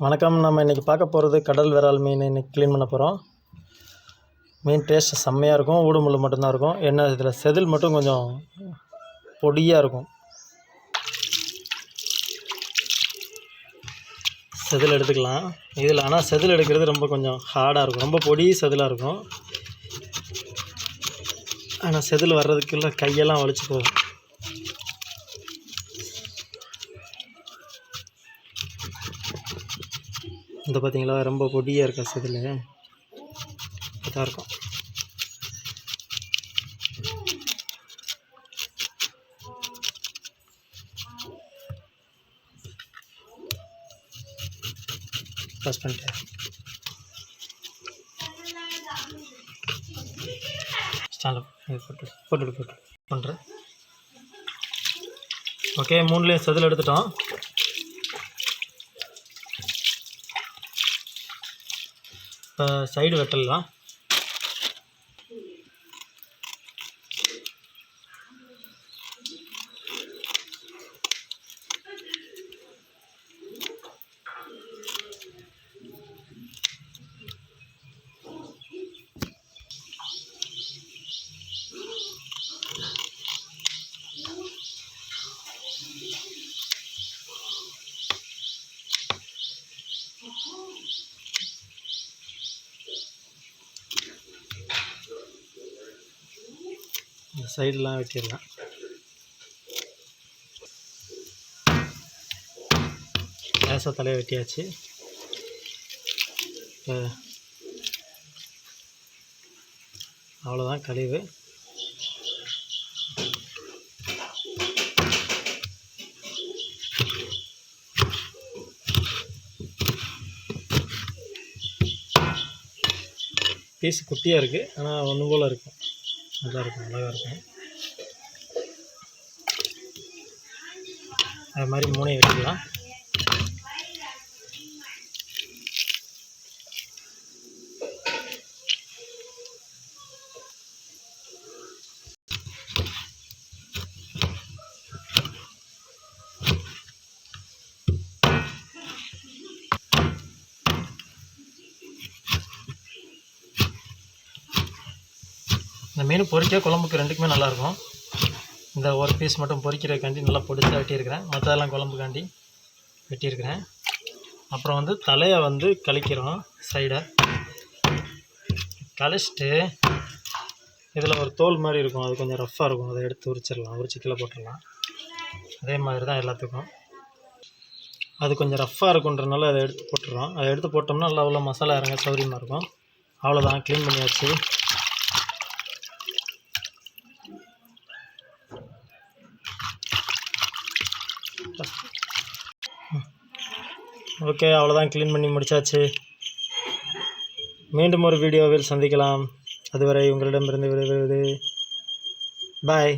வணக்கம். நம்ம இன்றைக்கி பார்க்க போகிறது கடல் விரால் மீன் இன்றைக்கி க்ளீன் பண்ண போகிறோம் மீன் டேஸ்ட் செம்மையாக இருக்கும். ஊடு மட்டும்தான் இருக்கும். என்ன இதில் செதில் மட்டும் கொஞ்சம் பொடியாக இருக்கும். செதில் எடுத்துக்கலாம். இதில் ஆனால் செதில் எடுக்கிறது ரொம்ப கொஞ்சம் ஹார்டாக இருக்கும். ரொம்ப பொடி செதிலாக இருக்கும். ஆனால் செதில் வர்றதுக்குள்ள கையெல்லாம் வலிச்சு போகும். இந்த பார்த்தீங்களா? ரொம்ப பொடியாக இருக்கா செதில். இதாக இருக்கும். ப்ரெஸ் பண்ணிட்டேன். ஸ்டாண்டில் போட்டு போட்டுட்டு போட்டு பண்ணுறேன் ஓகே மூணுலேயும் செதில் எடுத்துட்டோம். சைடு வெட்டலாம் இந்த சைடெலாம் வெட்டிடலாம். லேசாக தலையை வெட்டியாச்சு. இப்போ அவ்வளோதான் கழிவு. பீஸ் குட்டியாக இருக்குது ஆனால் ஒன்று போல் இருக்கும் நல்லா இருக்கும் அழகாக இருக்கும் அது மாதிரி மூணையும் வச்சுக்கலாம் இந்த மீன் பொரிக்க குழம்புக்கு ரெண்டுக்குமே நல்லாயிருக்கும். இந்த ஒரு பீஸ் மட்டும் பொரிக்கிறதுக்காண்டி நல்லா பொடிச்சா வெட்டியிருக்கிறேன். மற்றதெல்லாம் குழம்புக்காண்டி வெட்டியிருக்கிறேன். அப்புறம் வந்து தலையை வந்து கழிக்கிறோம் சைடை கழிச்சிட்டு இதில் ஒரு தோல் மாதிரி இருக்கும். அது கொஞ்சம் ரஃப்பாக இருக்கும். அதை எடுத்து உரிச்சிடலாம். உரிச்சு கீழே போட்டுடலாம். அதே மாதிரி தான் எல்லாத்துக்கும். அது கொஞ்சம் ரஃப்பாக இருக்குன்றனால அதை எடுத்து போட்டுடுறோம். அதை எடுத்து போட்டோம்னா நல்லா உள்ள மசாலா இறங்க சௌரியமாக இருக்கும். அவ்வளோதான். க்ளீன் பண்ணியாச்சு. ஓகே அவ்வளோதான் க்ளீன் பண்ணி முடிச்சாச்சு. மீண்டும் ஒரு வீடியோவில் சந்திக்கலாம். அதுவரை உங்களிடமிருந்து விடைபெறுவது பாய்